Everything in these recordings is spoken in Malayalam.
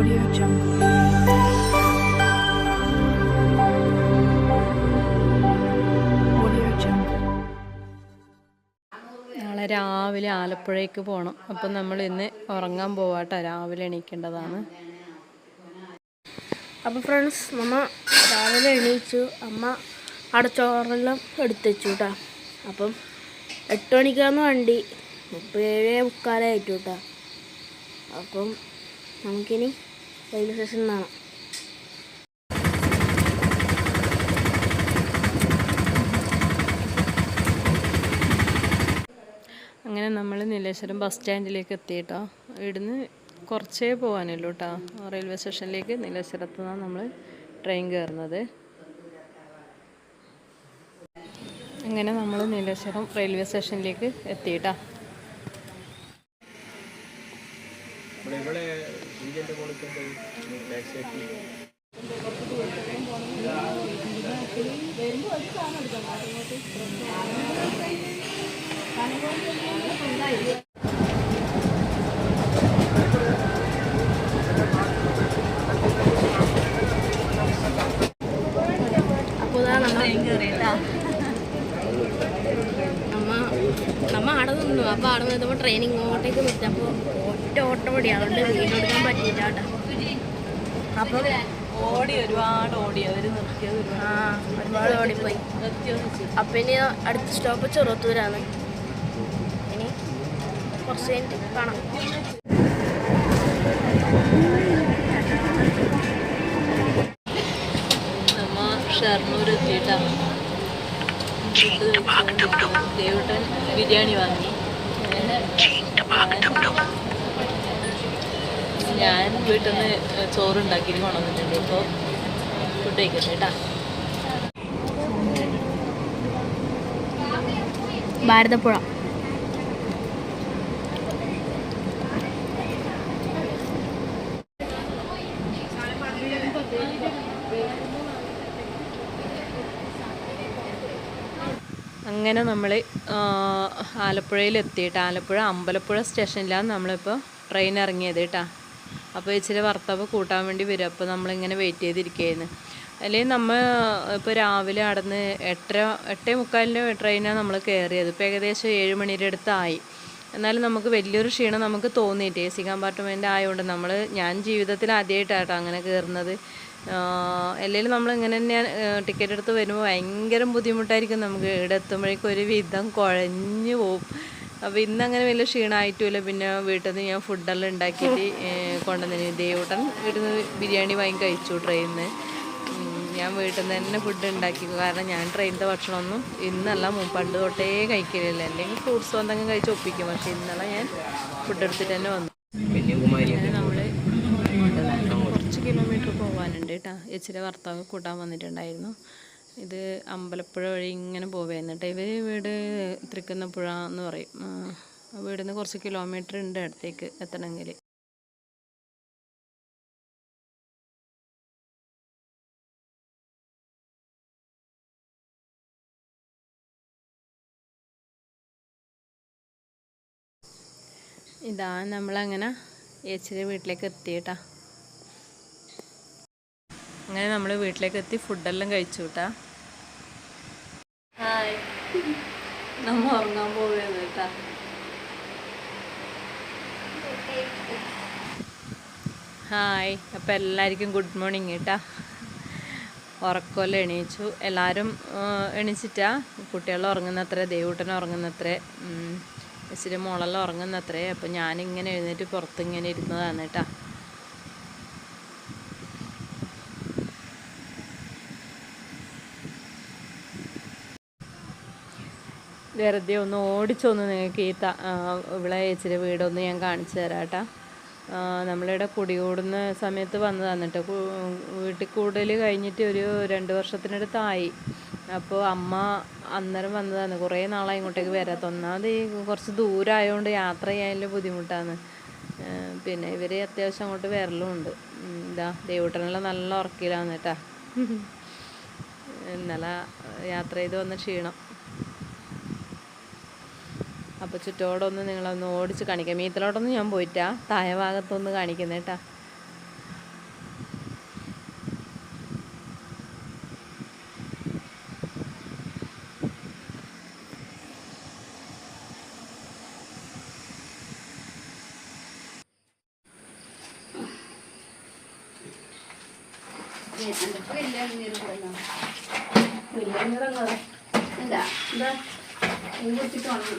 Audio Jungle. Audio Jungle. നാളെ രാവിലെ ആലപ്പുഴയ്ക്ക് പോകണം അപ്പം നമ്മൾ ഇന്ന് ഉറങ്ങാൻ പോവാട്ടോ. രാവിലെ എണീക്കേണ്ടതാണ്. അപ്പോൾ ഫ്രണ്ട്സ് നമ്മൾ രാവിലെ എണീച്ചു. അമ്മ അവിടെ ചോറെല്ലാം എടുത്തു വെച്ചു കേട്ടോ അപ്പം എട്ട് മണിക്കാണ് വണ്ടി. മുപ്പത് ഏഴേ മുക്കാലായിട്ടു കേട്ടോ അപ്പം നമുക്കിനി റെയിൽവേ സ്റ്റേഷൻ എന്നാണ് അങ്ങനെ നമ്മൾ നീലേശ്വരം ബസ് സ്റ്റാൻഡിലേക്ക് എത്തിയിട്ടോ ഇവിടുന്ന് കുറച്ചേ പോകാനുള്ളൂ കേട്ടോ റെയിൽവേ സ്റ്റേഷനിലേക്ക് നീലേശ്വരത്ത് നിന്നാണ് നമ്മൾ ട്രെയിൻ കയറുന്നത് അങ്ങനെ നമ്മൾ നീലേശ്വരം റെയിൽവേ സ്റ്റേഷനിലേക്ക് എത്തി കേട്ടോ ഇവിടെ ഇന്ത്യന്റെ കൊടുക്കുമ്പോൾ അപ്പോൾ ഇതാ നമ്മ അവിടെ നിന്നു. അപ്പോൾ അവിടെ നിന്നപ്പോൾ ട്രെയിൻ ഇങ്ങോട്ടേക്ക് നിൽക്കുക അപ്പോൾ ഒറ്റ ഓട്ടോടി ഓടി അതുകൊണ്ട് പറ്റിയില്ല കേട്ടോ. അപ്പോൾ ഓടി ഒരുപാട് ഓടി. അവർ നിർത്തിയത് ആ ഒരുപാട് ഓടിപ്പോയി. അപ്പം ഇനി അടുത്ത സ്റ്റോപ്പ് ചെറുത്തൂരാണ് ഇനി കുറച്ച് കഴിഞ്ഞിട്ട് കാണാം. നമ്മ ഷർണൂർ എത്തിയിട്ടാണ് ദേവട്ടൻ ബിരിയാണി വാങ്ങി. ഞാൻ വീട്ടിൽ നിന്ന് ചോറുണ്ടാക്കിയിട്ട് കൊണ്ടുവന്നിട്ടുണ്ട്. ഇപ്പോൾ ഫുഡ് കഴിക്കട്ടെ കേട്ടാ ഭാരതപ്പുഴ. അങ്ങനെ നമ്മൾ ആലപ്പുഴയിൽ എത്തിയിട്ട് ആലപ്പുഴ അമ്പലപ്പുഴ സ്റ്റേഷനിലാണ് നമ്മളിപ്പോൾ ട്രെയിൻ ഇറങ്ങിയത് കേട്ടാ അപ്പോൾ ഇച്ചിരി ഭർത്താവ് കൂട്ടാൻ വേണ്ടി വരും. അപ്പോൾ നമ്മളിങ്ങനെ വെയിറ്റ് ചെയ്തിരിക്കുകയായിരുന്നു അല്ലെങ്കിൽ നമ്മൾ ഇപ്പോൾ രാവിലെ അടന്ന് എട്ടര എട്ടേ മുക്കാലിന്റെ ട്രെയിനാണ് നമ്മൾ കയറിയത് ഇപ്പോൾ ഏകദേശം ഏഴ് മണിയുടെ അടുത്തായി. എന്നാലും നമുക്ക് വലിയൊരു ക്ഷീണം നമുക്ക് തോന്നിയിട്ട്. എ സി കമ്പാർട്ട്മെന്റ് ആയതുകൊണ്ട് നമ്മൾ ഞാൻ ജീവിതത്തിൽ ആദ്യമായിട്ടാട്ടോ അങ്ങനെ കയറുന്നത് അല്ലെങ്കിൽ നമ്മൾ ഇങ്ങനെ തന്നെ ടിക്കറ്റ് എടുത്ത് വരുമ്പോൾ ഭയങ്കര ബുദ്ധിമുട്ടായിരിക്കും നമുക്ക്. ഇവിടെ എത്തുമ്പോഴേക്കും ഒരു വിധം കുഴഞ്ഞു പോവും. അപ്പോൾ ഇന്ന് അങ്ങനെ വലിയ ക്ഷീണമായിട്ടുമില്ല പിന്നെ വീട്ടിൽ നിന്ന് ഞാൻ ഫുഡെല്ലാം ഉണ്ടാക്കിയിട്ട് കൊണ്ടുവന്നു ദേവൂട്ടൻ വീട്ടിൽ നിന്ന് ബിരിയാണി വാങ്ങി കഴിച്ചു ട്രെയിനിൽ നിന്ന് ഞാൻ വീട്ടിൽ നിന്ന് തന്നെ ഫുഡ് ഉണ്ടാക്കി കാരണം ഞാൻ ട്രെയിനിന്റെ ഭക്ഷണമൊന്നും ഇന്നല്ല പണ്ട് തൊട്ടേ കഴിക്കലില്ല. അല്ലെങ്കിൽ ഫ്രൂട്ട്സ് എന്തെങ്കിലും കഴിച്ച് ഒപ്പിക്കും. പക്ഷേ ഇന്നലെ ഞാൻ ഫുഡ് എടുത്തിട്ട് തന്നെ വന്നു. നമ്മൾ കുറച്ച് കിലോമീറ്റർ പോകാനുണ്ട് കേട്ടോ ഇച്ചിരി ഭർത്താവ് കൂട്ടാൻ വന്നിട്ടുണ്ടായിരുന്നു. ഇത് അമ്പലപ്പുഴ വഴി ഇങ്ങനെ പോവുകയായിരുന്നു കേട്ടോ ഇവർ വീട് തൃക്കുന്നപ്പുഴ എന്ന് പറയും. വീടിൽ നിന്ന് കുറച്ച് കിലോമീറ്റർ ഉണ്ട് അടുത്തേക്ക് എത്തണമെങ്കിൽ ഇതാ നമ്മളങ്ങനെ ഏച്ചിയുടെ വീട്ടിലേക്ക് എത്തി കേട്ടാ അങ്ങനെ നമ്മൾ വീട്ടിലേക്ക് എത്തി ഫുഡെല്ലാം കഴിച്ചു കേട്ടാ ഹായ്. നമ്മ ഉറങ്ങാൻ പോവുകയാണ് കേട്ടാ. ഹായ്. അപ്പം എല്ലാവർക്കും ഗുഡ് മോർണിംഗ് കേട്ടാ. ഉറക്കമല്ല എണീച്ചു. എല്ലാവരും എണീച്ചിട്ടാ. കുട്ടികൾ ഉറങ്ങുന്നത്രേ ദേവൂട്ടൻ ഉറങ്ങുന്നത്രേ. ഇച്ചിരി മോളെല്ലാം ഉറങ്ങുന്നത്രേ. അപ്പം ഞാനിങ്ങനെ എഴുന്നേറ്റ് പുറത്തിങ്ങനെ ഇരുന്നതാണ് കേട്ടാ. വെറുതെ ഒന്ന് ഓടിച്ചൊന്ന് നിങ്ങൾക്ക് ഈ ത- ഇവിടെ ഇച്ചിരി വീടൊന്ന് ഞാൻ കാണിച്ചു തരാം കേട്ടാ നമ്മളിവിടെ കുടികൂടുന്ന സമയത്ത് വന്നതാണ് കേട്ടോ കു- വീട്ടിൽ കൂടൽ കഴിഞ്ഞിട്ട് ഒരു രണ്ട് വർഷത്തിനടുത്തായി. അപ്പോൾ അമ്മ അന്നേരം വന്നതാണ്. കുറേ നാളായി ഇങ്ങോട്ടേക്ക് വരാത്ത. ഒന്നാമത് ഈ കുറച്ച് ദൂരമായതുകൊണ്ട് യാത്ര ചെയ്യാനുള്ള ബുദ്ധിമുട്ടാണ് പിന്നെ ഇവർ അത്യാവശ്യം അങ്ങോട്ട് വരലുമുണ്ട്. എന്താ ദേവൂട്ടനെല്ലാം നല്ല ഉറക്കിലാണ് കേട്ടാ ഇന്നലെ യാത്ര ചെയ്ത് വന്ന ക്ഷീണം. അപ്പോൾ ചുറ്റോടൊന്ന് നിങ്ങളൊന്ന് ഓടിച്ച് കാണിക്കാം. മീത്തലോട്ടൊന്നും ഞാൻ പോയിട്ടാ. താഴെ ഭാഗത്തൊന്ന് കാണിക്കുന്നത് കേട്ടോ എന്താ എന്താ കുടിച്ചിട്ട് വന്നു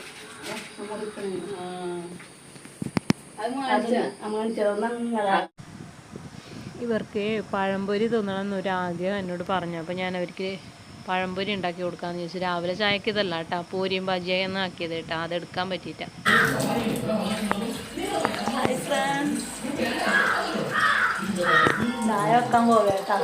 ഇവർക്ക് പഴംപൊരി തിന്നണം ഒരു ആഗ്രഹം എന്നോട് പറഞ്ഞു. അപ്പോൾ ഞാൻ അവർക്ക് പഴംപൊരി ഉണ്ടാക്കി കൊടുക്കാമെന്ന് ചോദിച്ചു രാവിലെ ചായക്ക് ഇതല്ല കേട്ടോ. പൂരിയും ഒന്നും ആക്കിയത് കേട്ടോ. അതെടുക്കാൻ പറ്റിയിട്ട ചായ വെക്കാൻ പോവേട്ടാ.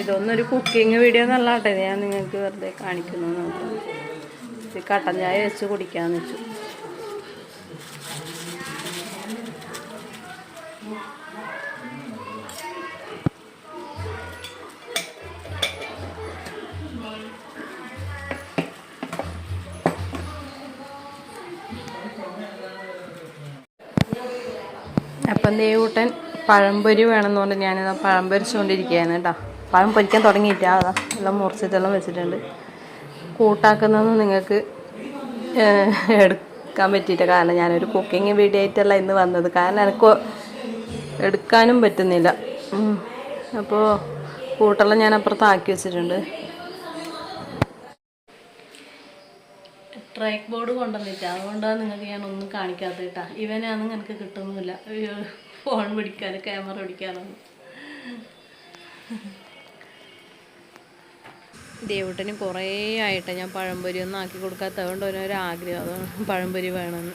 ഇതൊന്നും ഒരു കുക്കിംഗ് വീഡിയോ എന്നല്ലാട്ടെ ഞാൻ നിങ്ങൾക്ക് വെറുതെ കാണിക്കുന്നു കട്ടൻ ചായ വെച്ച് കുടിക്കാന്ന് വെച്ചു. അപ്പം ദേവൂട്ടൻ പഴംപൊരി വേണമെന്ന് പറഞ്ഞ് ഞാനിതാ പഴം പൊരിച്ചുകൊണ്ടിരിക്കുകയാണ് കേട്ടോ. പഴം പൊരിക്കാൻ തുടങ്ങിയിട്ടാ അതാ എല്ലാം മുറിച്ചിട്ടെല്ലാം വെച്ചിട്ടുണ്ട്. കൂട്ടാക്കുന്നതൊന്നും നിങ്ങൾക്ക് എടുക്കാൻ പറ്റിയില്ല കാരണം ഞാനൊരു കുക്കിംഗ് വീഡിയോ ആയിട്ടല്ല ഇന്ന് വന്നത്. കാരണം എനിക്ക് എടുക്കാനും പറ്റുന്നില്ല. അപ്പോൾ കൂട്ടെല്ലാം ഞാൻ അപ്പുറത്താക്കി വെച്ചിട്ടുണ്ട്. ട്രാക്ക് ബോർഡ് കൊണ്ടുവന്നിട്ട് അതുകൊണ്ടാണ് നിങ്ങൾക്ക് ഞാൻ ഒന്നും കാണിക്കാത്ത കേട്ടാ ഇവനാണെന്ന് എനിക്ക് കിട്ടുന്നില്ല ഫോൺ പിടിക്കാൻ ക്യാമറ പിടിക്കാനൊന്നും ദേവുട്ടന് കുറേ ആയിട്ട് ഞാൻ പഴംപൊരി ഒന്നും ആക്കി കൊടുക്കാത്തത് കൊണ്ട് ഒരു ആഗ്രഹം അതാണ് പഴംപൊരി വേണമെന്ന്.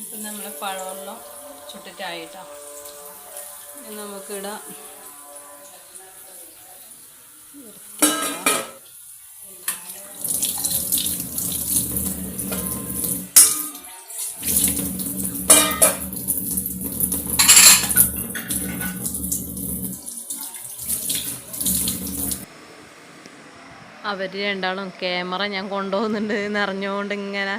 ഇപ്പം നമ്മൾ പഴമെല്ലാം ചുട്ടിട്ടായിട്ടോ. ഇനി നമുക്കിടാം. അവർ രണ്ടാളും ക്യാമറ ഞാൻ കൊണ്ടുപോകുന്നുണ്ട് എന്നറിഞ്ഞുകൊണ്ട് ഇങ്ങനെ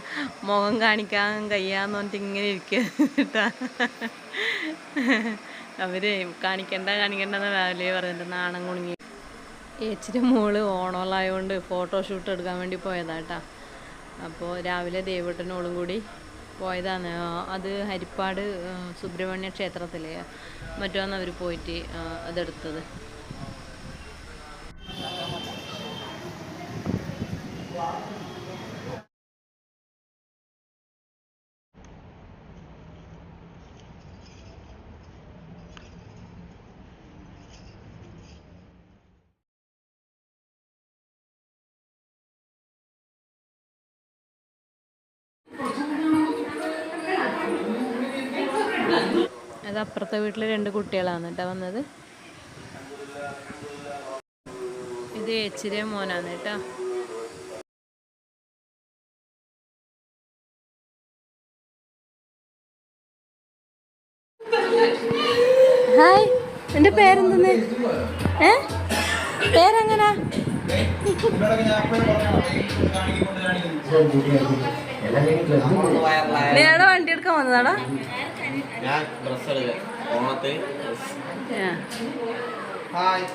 മുഖം കാണിക്കാൻ കഴിയാന്ന് പറഞ്ഞിട്ട് ഇങ്ങനെ ഇരിക്കുക അവർ കാണിക്കണ്ട കാണിക്കണ്ടെന്ന് രാവിലെ പറഞ്ഞിട്ട് നാണം കുണുങ്ങി. ഏച്ചിന്റെ മോൾ ഓണോളായതുകൊണ്ട് ഫോട്ടോഷൂട്ട് എടുക്കാൻ വേണ്ടി പോയതാട്ടാ. അപ്പോൾ രാവിലെ ദേവട്ടനോളും കൂടി പോയതാണ്. അത് ഹരിപ്പാട് സുബ്രഹ്മണ്യ ക്ഷേത്രത്തിലെ മറ്റോന്ന് അവർ പോയിട്ട് അതെടുത്തത്. അത് അപ്പുറത്തെ വീട്ടിലെ രണ്ട് കുട്ടികളാണ് കേട്ടോ വന്നത്. ഇത് ഏച്ചിരെ മോനാണ് കേട്ടോ. ഹായ് എന്റെ പേരെന്തെന്ന്? ഏ? പേരെങ്ങനാ? നീടെ വണ്ടി എടുക്കാൻ വന്നതാടാ? ഞാൻ ഡ്രസ് എടുക്കാം. ഓണത്തെ ഹായ്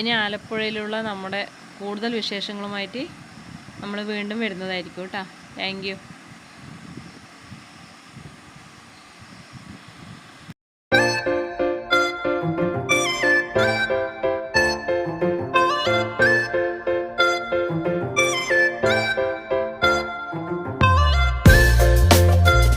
ഇനി ആലപ്പുഴയിലുള്ള നമ്മുടെ കൂടുതൽ വിശേഷങ്ങളുമായിട്ട് നമ്മൾ വീണ്ടും വരുന്നതായിരിക്കും കേട്ടോ. താങ്ക്